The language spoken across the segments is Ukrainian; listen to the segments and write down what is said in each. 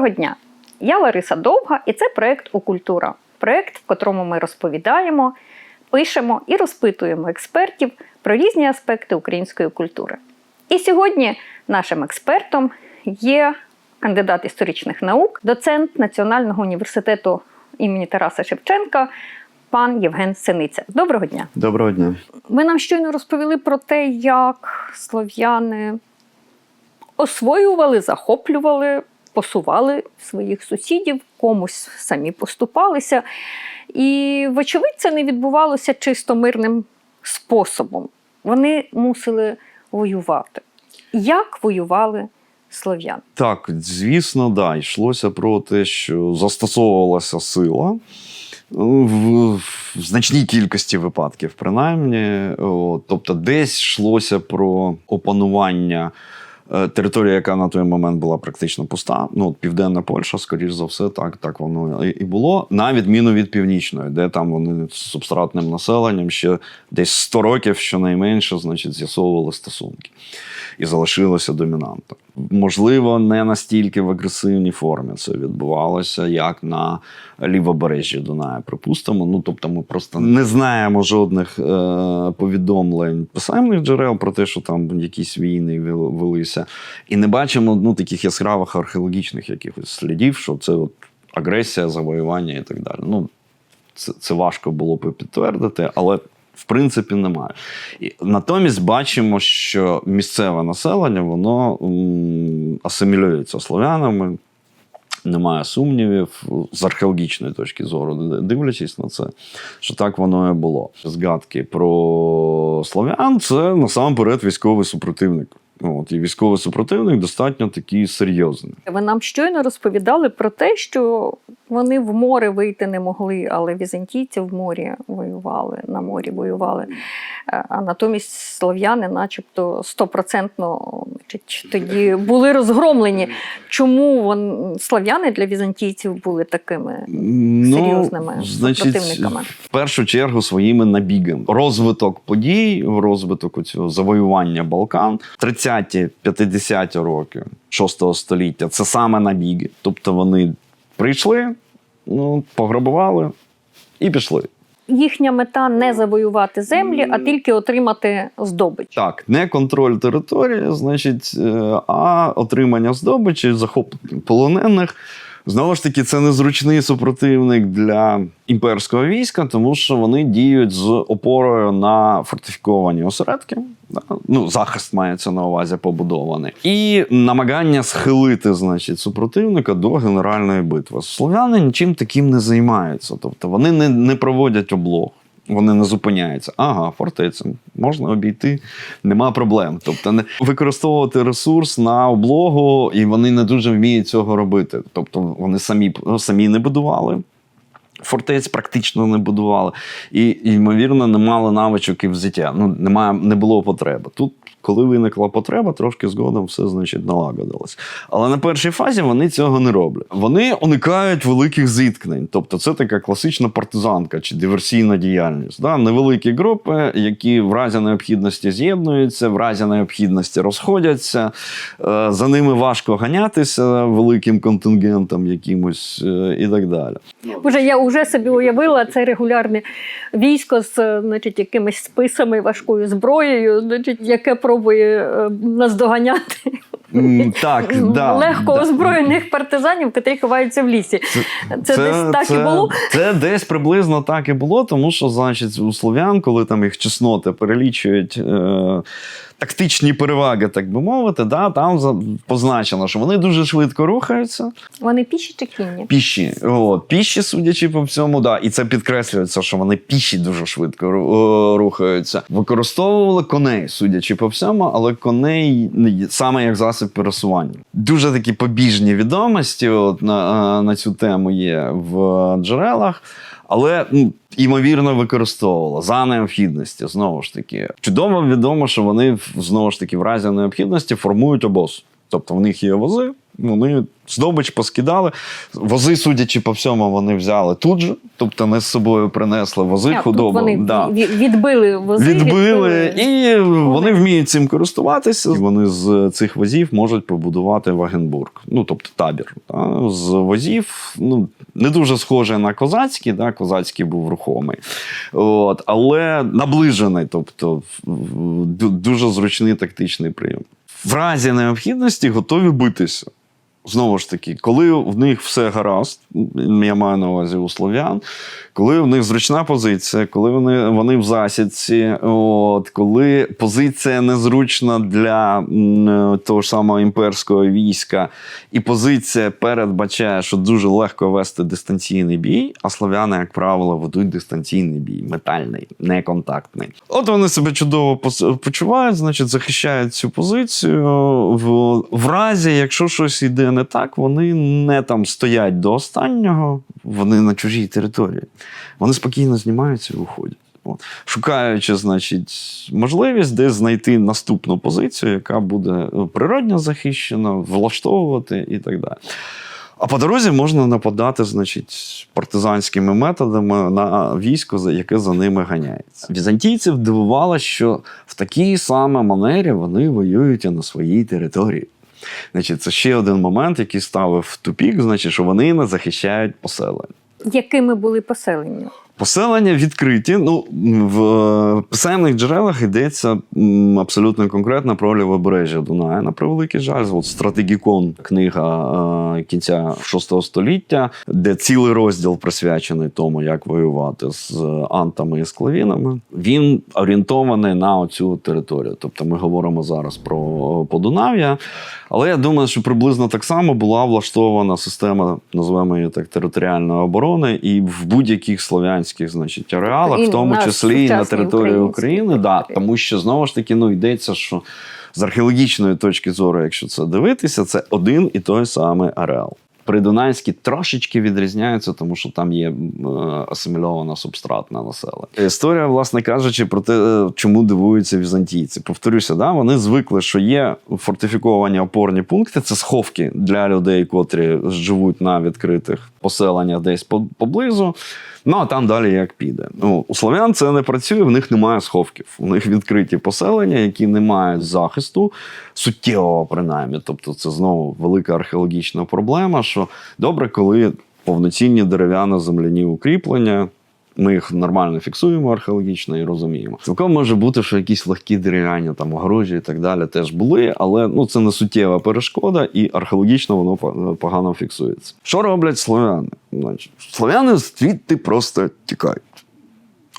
Доброго дня! Я Лариса Довга, і це проект Окультура. Проект, в котрому ми розповідаємо, пишемо і розпитуємо експертів про різні аспекти української культури. І сьогодні нашим експертом є кандидат історичних наук, доцент Національного університету імені Тараса Шевченка, пан Євген Синиця. Доброго дня! Доброго дня. Ви нам щойно розповіли про те, як слов'яни освоювали, захоплювали, посували своїх сусідів, комусь самі поступалися. І, вочевидь, це не відбувалося чисто мирним способом. Вони мусили воювати. Як воювали слов'яни? Так, звісно, да, йшлося про те, що застосовувалася сила. ну, В, в значній кількості випадків, принаймні. О, тобто, десь йшлося про опанування е, території, яка на той момент була практично пуста. Ну, от Південна Польща, скоріш за все, так, так воно і було. На відміну від північної, де там вони з субстратним населенням ще десь 100 років, щонайменше, значить, з'ясовували стосунки. І залишилося домінантом. Можливо, не настільки в агресивній формі це відбувалося, як на лівобережжі Дунаю, припустимо. Ну тобто, ми просто не знаємо жодних е, повідомлень писемних джерел про те, що там якісь війни велися, і не бачимо ну, таких яскравих археологічних якихось слідів, що це от агресія, завоювання і так далі. Ну, це, це важко було б підтвердити, але в принципі немає. І натомість бачимо, що місцеве населення воно асимілюється слов'янами. Немає сумнівів з археологічної точки зору, дивлячись на це, що так воно і було. Згадки про слов'ян це насамперед військовий супротивник. От, і військовий супротивник достатньо такий серйозний. Ви нам щойно розповідали про те, що вони в море вийти не могли, але візантійці в морі воювали, на морі воювали. Е, А натомість слов'яни, начебто, стопроцентно тоді були розгромлені. Чому вон, слов'яни для візантійців були такими серйозними Ну, значить, супротивниками? в першу чергу своїми набігами. Розвиток подій, розвиток цього завоювання Балкан, 30-50 роки 6 століття це саме набіги. Тобто вони прийшли, ну, пограбували і пішли. Їхня мета не завоювати землі, а тільки отримати здобич. Так, не контроль території, значить, е, а отримання здобичі, захоплення полонених. Знову ж таки, це незручний супротивник для імперського війська, тому що вони діють з опорою на фортифіковані осередки. Ну, захист мається на увазі побудований. І намагання схилити, значить, супротивника до генеральної битви. Слов'яни нічим таким не займаються. Тобто вони не, не проводять облог. Вони не зупиняються. Ага, фортеця можна обійти, нема проблем. Тобто не використовувати ресурс на облогу, і вони не дуже вміють цього робити. Тобто вони самі, самі не будували. Фортець практично не будували, і, ймовірно, не мали навичок і взяття. Ну, немає, не було потреби. Тут, коли виникла потреба, трошки згодом все значить налагодилось. Але на першій фазі вони цього не роблять. Вони уникають великих зіткнень. Тобто, це така класична партизанка чи диверсійна діяльність. Да? Невеликі групи, які в разі необхідності з'єднуються, в разі необхідності розходяться. Е, За ними важко ганятися великим контингентом якимось е, і так далі. Боже, я вже собі уявила це регулярне військо з е, значить, якимись списами, важкою зброєю, значить, яке пробує е, наздоганяти Так, да, легко да. озброєних партизанів, які ховаються в лісі. Це, десь так і було. Це десь приблизно так і було, тому що, значить, у слов'ян, коли там їх чесноти перелічують е, тактичні переваги, так би мовити, да, там позначено, що вони дуже швидко рухаються. Вони піші чи кінні? Піші, от, піші, судячи по всьому, да, і це підкреслюється, що вони піші дуже швидко е, рухаються. Використовували коней, судячи по всьому, але коней саме як засіб пересування. Дуже такі побіжні відомості от, на, е, на цю тему є в джерелах. Але ну, ймовірно використовувала за необхідності. Знову ж таки, чудово відомо, що вони знову ж таки в разі необхідності формують обоз. Тобто в них є вози, Вони здобич поскидали. Вози, судячи по всьому, вони взяли тут же, тобто не з собою принесли вози, А, худобу. Вони да. відбили вози. Відбили, і вони вміють цим користуватися. Вони з цих возів можуть побудувати Вагенбург, ну тобто табір. Та? З возів, ну не дуже схоже на козацький, да? козацький був рухомий, от, але наближений, тобто дуже зручний тактичний прийом. В разі необхідності готові битися. Знову ж таки, коли в них все гаразд, я маю на увазі у слов'ян, коли в них зручна позиція, коли вони, вони в засідці, от, коли позиція незручна для м, того ж самого імперського війська, і позиція передбачає, що дуже легко вести дистанційний бій, а слов'яни, як правило, ведуть дистанційний бій, метальний, неконтактний. От вони себе чудово почувають, значить, захищають цю позицію. В, в разі, якщо щось йде не так, вони не там стоять до останнього, вони на чужій території. Вони спокійно знімаються і уходять. От. Шукаючи, значить, можливість десь знайти наступну позицію, яка буде е, природньо захищена, влаштовувати і так далі. А по дорозі можна нападати, значить, партизанськими методами на військо, яке за ними ганяється. Візантійців дивувало, що в такій самій манері вони воюють і на своїй території. Значить, це ще один момент, який ставив в тупік, значить, що вони не захищають поселення. Якими були поселення? Поселення відкриті. Ну, в е, писемних джерелах йдеться абсолютно конкретно про лівобережжя Дуная. На превеликий жаль, от стратегікон, книга е, кінця VI століття, де цілий розділ присвячений тому, як воювати з антами і склавінами. Він орієнтований на оцю територію. Тобто ми говоримо зараз про Подунав'я. Але я думаю, що приблизно так само була влаштована система, називаємо її так, територіальної оборони, і в будь-яких слов'янських значить, ареалах, І в тому числі і на території України. Да, тому що знову ж таки ну, йдеться, що з археологічної точки зору, якщо це дивитися, це один і той самий ареал. Придунайські трошечки відрізняються, тому що там є е, асимільоване субстратне населення. Історія, власне кажучи, про те, е, чому дивуються візантійці. Повторюся, да, вони звикли, що є фортифіковані опорні пункти, це сховки для людей, котрі живуть на відкритих поселеннях десь по- поблизу. Ну а там далі як піде. Ну, у слов'ян це не працює, в них немає сховків. У них відкриті поселення, які не мають захисту суттєвого, принаймні. Тобто, це знову велика археологічна проблема. Що добре, коли повноцінні дерев'яно-земляні укріплення. Ми їх нормально фіксуємо археологічно і розуміємо. Цілком може бути, що якісь легкі дерев'яні там огорожі і так далі теж були, але ну це не суттєва перешкода, і археологічно воно по- погано фіксується. Що роблять слов'яни? Значить, слов'яни звідти просто тікають.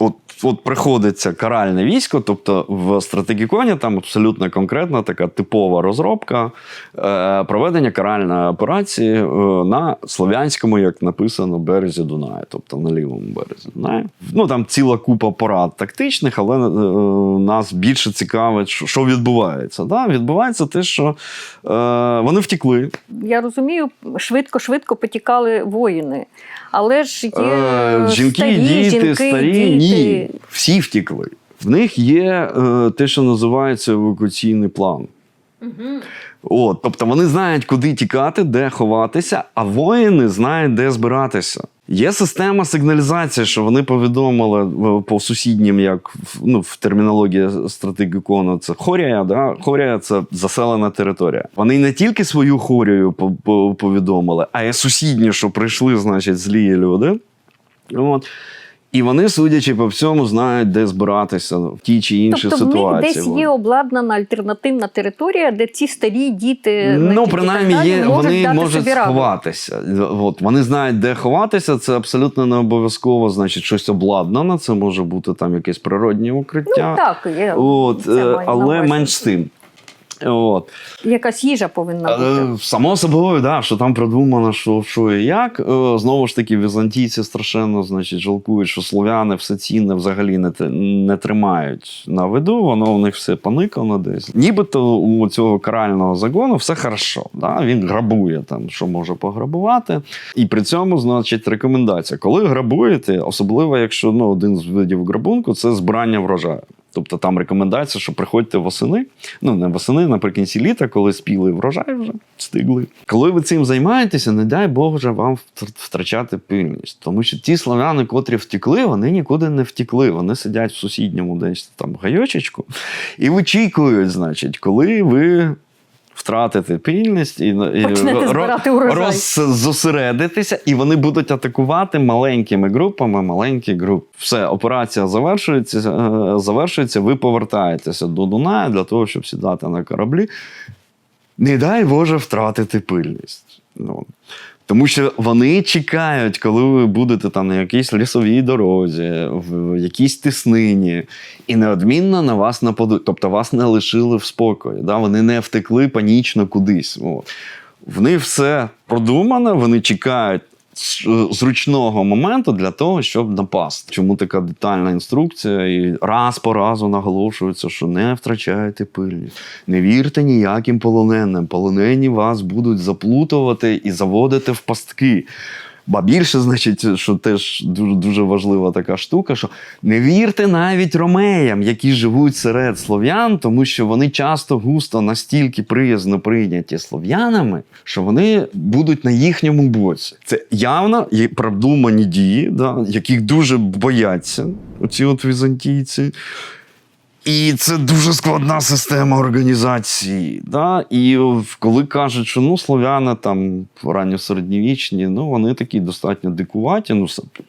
От, от приходиться каральне військо, тобто в стратегіконі там абсолютно конкретна така типова розробка е, проведення каральної операції е, на слов'янському, як написано, березі Дунаю, тобто на лівому березі Дунаю. Ну там ціла купа порад тактичних, але е, нас більше цікавить, що, що відбувається. Да? Відбувається те, що е, вони втекли. Я розумію, швидко-швидко потікали воїни. Але ж є Е, жінки, старі, діти, жінки, старі, діти. Ні. Всі втікли. В них є е, те, що називається евакуаційний план. От, тобто вони знають, куди тікати, де ховатися, а воїни знають, де збиратися. Є система сигналізації, що вони повідомили е, по сусіднім, як в- ну, в термінології стратегікону, це хорія. Да? Хорія це заселена територія. Вони не тільки свою хорію по- по- повідомили, а й сусідні, що прийшли, значить, злі люди. От. І вони, судячи по всьому, знають, де збиратися в тій чи іншій Тобто в них ситуації. десь є обладнана альтернативна територія, де ці старі діти Ну, принаймні, є, можуть вони дати можуть собі сховатися. От, вони знають, де ховатися. Це абсолютно не обов'язково, значить, щось обладнане. Це може бути там якесь природнє Ну так, є. От, е, але менш з тим. От. Якась їжа повинна бути. Е, Само собою, да, що там продумано, що, що і як. Е, Знову ж таки, візантійці страшенно значить, жалкують, що слов'яни все цінне взагалі не, не тримають на виду, воно у них все поникано десь. Нібито у цього карального загону все хорошо. Да? Він грабує там, що може пограбувати. І при цьому, значить, рекомендація: коли грабуєте, особливо якщо ну, один з видів грабунку це збирання врожаю. Тобто там рекомендація, що приходьте восени, ну не восени, наприкінці літа, коли спіли врожай вже стигли. Коли ви цим займаєтеся, не дай Бог вже вам втрачати пильність. Тому що ті славяни, котрі втекли, вони нікуди не втекли. Вони сидять в сусідньому десь там гайочечку і вичікують, значить, коли ви. Втратите пильність і, і роззосередитися, і вони будуть атакувати маленькими групами, маленькі групи. Все, операція завершується, е, завершується, ви повертаєтеся до Дунаю для того, щоб сідати на кораблі. Не дай Боже втратити пильність. Ну, тому що вони чекають, коли ви будете там на якійсь лісовій дорозі, в якійсь тиснині, і неодмінно на вас нападуть. Тобто вас не лишили в спокої. Да? Вони не втекли панічно кудись. О. В них все продумано, вони чекають зручного моменту для того, щоб напасти. Чому така детальна інструкція? І раз по разу наголошується, що не втрачайте пильність. Не вірте ніяким полоненим. Полонені вас будуть заплутувати і заводити в пастки. Ба більше, значить, що теж дуже, дуже важлива така штука, що не вірте навіть ромеям, які живуть серед слов'ян, тому що вони часто густо настільки приязно прийняті слов'янами, що вони будуть на їхньому боці. Це явно є продумані дії, да, яких дуже бояться оці от візантійці. І це дуже складна система організації. Да? І коли кажуть, що ну, слов'яни там ранньосередньовічні, ну вони такі достатньо дикуваті, ну,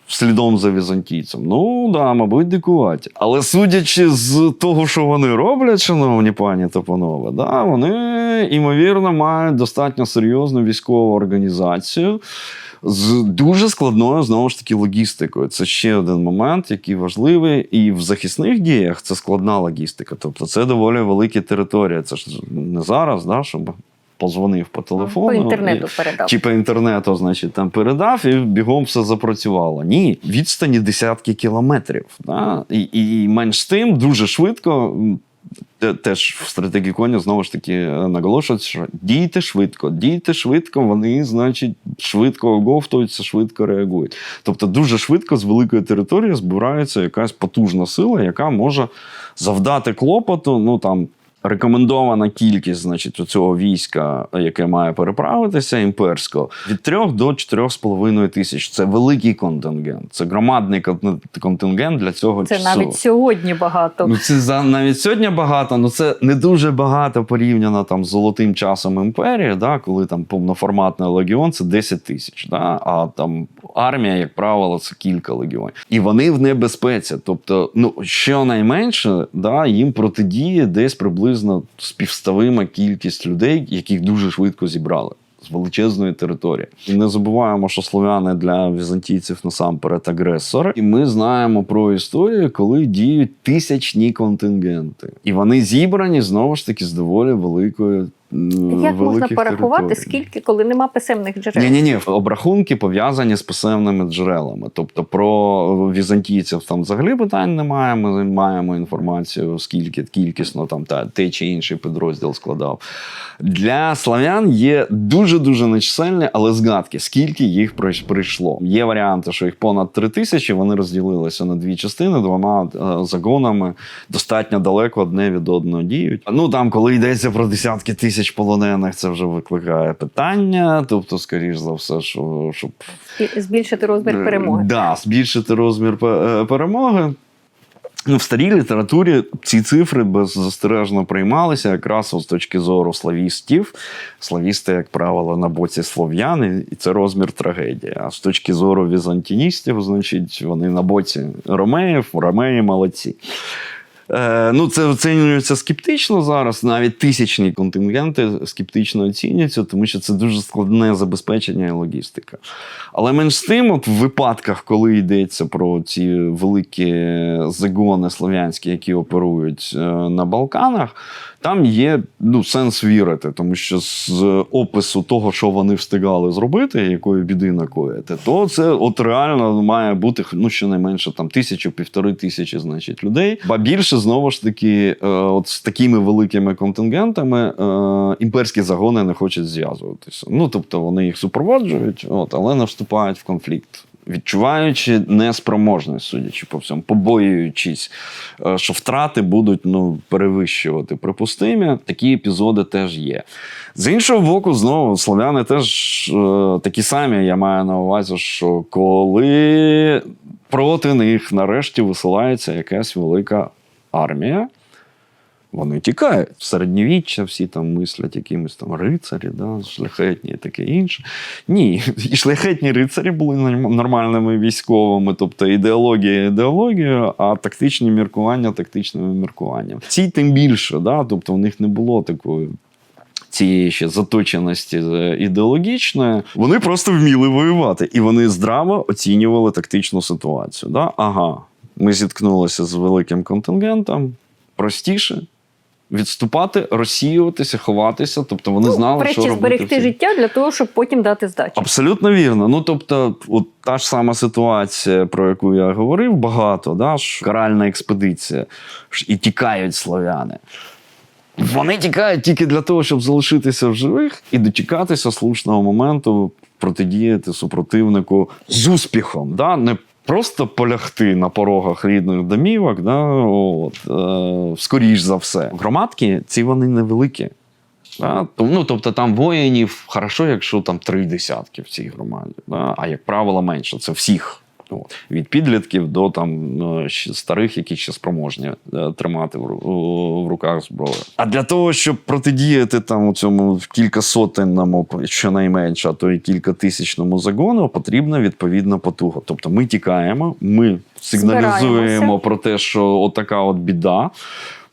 слідом за візантійцем. Ну, да, мабуть, дикуваті. Але судячи з того, що вони роблять, шановні пані та панове, да, вони, ймовірно, мають достатньо серйозну військову організацію з дуже складною знову ж таки логістикою. Це ще один момент, який важливий. І в захисних діях це складна логістика. Тобто це доволі великі території. Це ж не зараз, да, щоб позвонив по телефону. По інтернету і- передав. Чи по інтернету, значить, там передав і бігом все запрацювало. Ні, відстані десятки кілометрів. Да? І, і менш з тим дуже швидко. Теж в стратегії коня знову ж таки е, наголошують, що дійте швидко, дійте швидко, вони, значить, швидко оговтуються, швидко реагують. Тобто, дуже швидко з великої території збирається якась потужна сила, яка може завдати клопоту. Ну там рекомендована кількість, значить, у цього війська, яке має переправитися, імперського, від 3 до 4,5 тисяч. Це великий контингент, це громадний контингент для цього Це часу. навіть сьогодні багато. Ну, це за навіть сьогодні багато, але це не дуже багато порівняно там з золотим часом імперії, да, коли там повноформатний легіон це 10 тисяч. Да, а там армія, як правило, це кілька легіонів. І вони в небезпеці. Тобто, ну щонайменше, да, їм протидіє десь приблизно співставима кількість людей, яких дуже швидко зібрали. З величезної території. І не забуваємо, що слов'яни для візантійців насамперед агресори. І ми знаємо про історію, коли діють тисячні контингенти. І вони зібрані знову ж таки з доволі великої. Як можна порахувати, скільки, коли нема писемних джерел? Ні, ні, ні, обрахунки пов'язані з писемними джерелами. Тобто про візантійців там взагалі питань немає. Ми маємо інформацію, скільки кількісно там та той чи інший підрозділ складав. Для славян є дуже дуже нечисельні, але згадки, скільки їх прийшло. Є варіанти, що їх понад три тисячі. Вони розділилися на дві частини двома е, загонами. Достатньо далеко одне від одного діють. Ну там, коли йдеться про десятки тисяч полонених, це вже викликає питання. Тобто, скоріш за все, що щоб Збільшити розмір перемоги. Е, Да, збільшити розмір е, перемоги. Ну, в старій літературі ці цифри беззастережно приймалися якраз з точки зору славістів. Славісти, як правило, на боці слов'ян, і це розмір трагедії. А з точки зору візантіністів, значить, вони на боці ромеїв, ромеї молодці. Е, ну, це оцінюється скептично зараз. Навіть тисячні контингенти скептично оцінюються, тому що це дуже складне забезпечення і логістика. Але менш з тим, от в випадках, коли йдеться про ці великі загони слов'янські, які оперують е, на Балканах, там є ну, сенс вірити, тому що з опису того, що вони встигали зробити, якої біди накоїти, то це от реально має бути ну, щонайменше там тисячу, півтори тисячі, значить, людей. Ба більше знову ж таки, е, от з такими великими контингентами е, імперські загони не хочуть зв'язуватися. Ну тобто вони їх супроводжують, от, але не вступають в конфлікт відчуваючи неспроможність, судячи по всьому, побоюючись, е, що втрати будуть ну, перевищувати припустимі, такі епізоди теж є. З іншого боку, знову слов'яни теж е, такі самі, я маю на увазі, що коли проти них нарешті висилається якась велика армія. Вони тікають. В середньовіччя всі там мислять якимось там рицарі, да, шляхетні і таке інше. Ні, і шляхетні рицарі були нормальними військовими, тобто ідеологія ідеологією, а тактичні міркування тактичними міркуваннями. Ці тим більше, да, тобто у них не було такої. Цієї ще заточеності е, ідеологічної, вони просто вміли воювати, і вони здраво оцінювали тактичну ситуацію. Да? Ага, ми зіткнулися з великим контингентом, простіше відступати, розсіюватися, ховатися. Тобто вони знали, Врешті що робити. зберегти всі. життя для того, щоб потім дати здачу. Абсолютно вірно. Ну тобто, от та ж сама ситуація, про яку я говорив, багато, да, що каральна експедиція і тікають слов'яни. Вони тікають тільки для того, щоб залишитися в живих і дочекатися слушного моменту протидіяти супротивнику з успіхом. Да? Не просто полягти на порогах рідних домівок, да? От, е, скоріш за все. Громадки ці вони невеликі. Да? Ну, тобто там воїнів хорошо, якщо там три десятки в цій громаді. Да? А як правило, менше. Це всіх. Від підлітків до там ну, старих, які ще спроможні е, тримати в, ру- в руках зброю. А для того, щоб протидіяти там у цьому кілька кількасотенному, щонайменше, а то і кількатисячному загону, потрібна відповідна потуга. Тобто ми тікаємо, ми сигналізуємо про те, що отака от біда.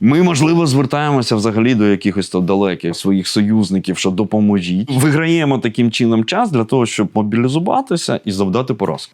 Ми, можливо, звертаємося взагалі до якихось то далеких своїх союзників, що допоможіть. Виграємо таким чином час для того, щоб мобілізуватися і завдати поразки.